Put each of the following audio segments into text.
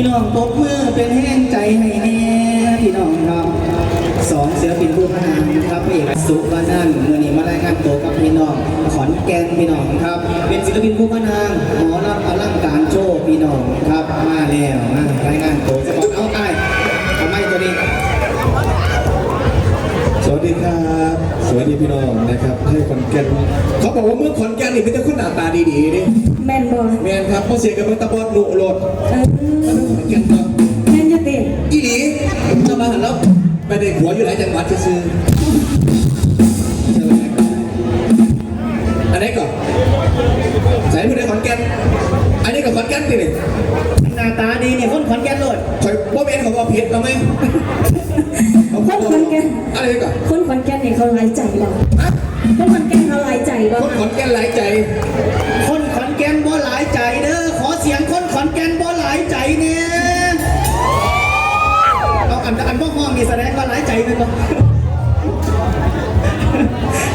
พี่น้องปรบมือเป็นแห้งใจให้แน่พี่น้องครับสองเสือปินผู้พนานครับเอกสุวรรณนันเมื่อนี้มารายงานตัวกับพี่น้องขอนแก่นพี่น้องครับ เป็นศิลปินผู้พนางหมอรับอลังการโชว์พี่น้องครับมาแล้วมารายงานตัวสปอนเอาไปทำไมตัวนี้ ครับสวัสดีพี่น้องนะครับให้ขอนแก่นเขาบอกว่าเมื่อขอนแก่นนี่เป็นแต่คนหน้าตาดีๆนี่แม่นบอแมนครับเพราะเสียกับมันตะบอดหนุโลดเออขอนแก่นเนาะแม่นจะเป็นอีดีจะมาหันแล้วไปได้หัวอยู่หลายจังหวัดซื้อๆใช่ไหมอันไหนี้ก่อนใส่ผู้ใดขอนแก่นอันนี้กับขอนแก่นติเนี่ยหน้าตาดีเนี่ยคนขอนแก่นโลดคอยว่าเป็นของว่าผิดเราไหมค นขอนแก่นอะไรก่อนคนขอนแก่นเนี่ยเขาหลายใจเราฮะคนขอนแก่นเขาหลายใจบ่คนขอนแก่นหลายใจ คนขอนแก่นบ่หลายใจเด้อขอเสียงคนขอนแก่นบ่หลายใจเนี่ยเอาอันอันบ่ห้องนี่แสดงว่าหลายใจเป็นบ่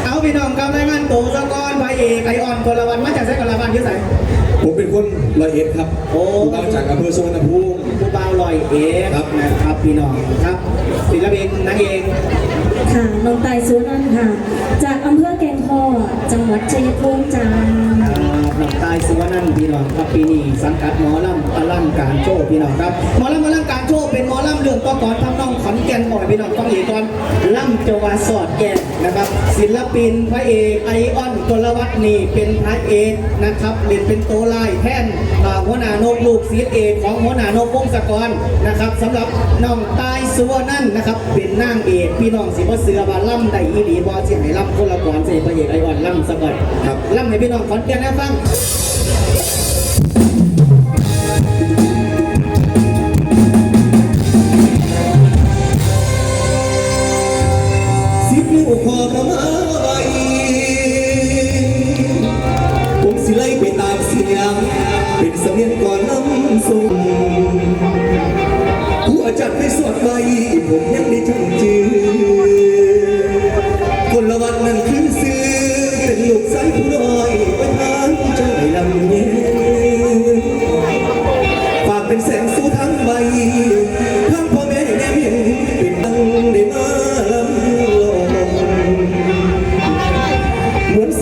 เอาพี่น้องครับรายงานตัวสะก้อนพระ เอกไอออนคนละวันมาจากไสคนละวันที่ไสผมเป็นคนร้อยเอ็ดครับโอ้ผมมาจากอำเภอสุวรรณภูมิผู้บ่าวลอยเอกครับนะครับพี่น้องครับศิลปินนางเอกค่ะน้องตายสุนันท์ค่ะ จากอำเภอแกงคอจังหวัดชัยภูมิจ้า น้องตายสุวรรณันพี่น้องครับปีนี้สังกัดหมอลำอลังการโชว์พี่น้องครับหมอลำอลังการโชว์เป็นหมอลำเรื่องต่อก่อนทำน้องขอนแก่นบ่อยพี่น้องฟังอีกก่อนล่ำจวาสอดแก่นนะครับ ศิลปินพระเอกไอออนกลวัฒนี่เป็นพระเอกนะครับเล่นเป็นโตไลายแท่นหัวหน้านกลูกศิษย์เอกของหัวหน้านกวงศกรนะครับสำหรับน้องตายสุวรรณนนะครับเป็นนางเอกพี่น้องสิบ่เสือว่าล่ำใดอีหลีบ่สิให้ล่ำคนละก่อนสิพระเอกไอออนล่ำสะก่อนครับล่ำให้พี่น้องขอนแก่นนะฟัง Yeah.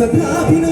เหมือนศรัทธาพี่น้อง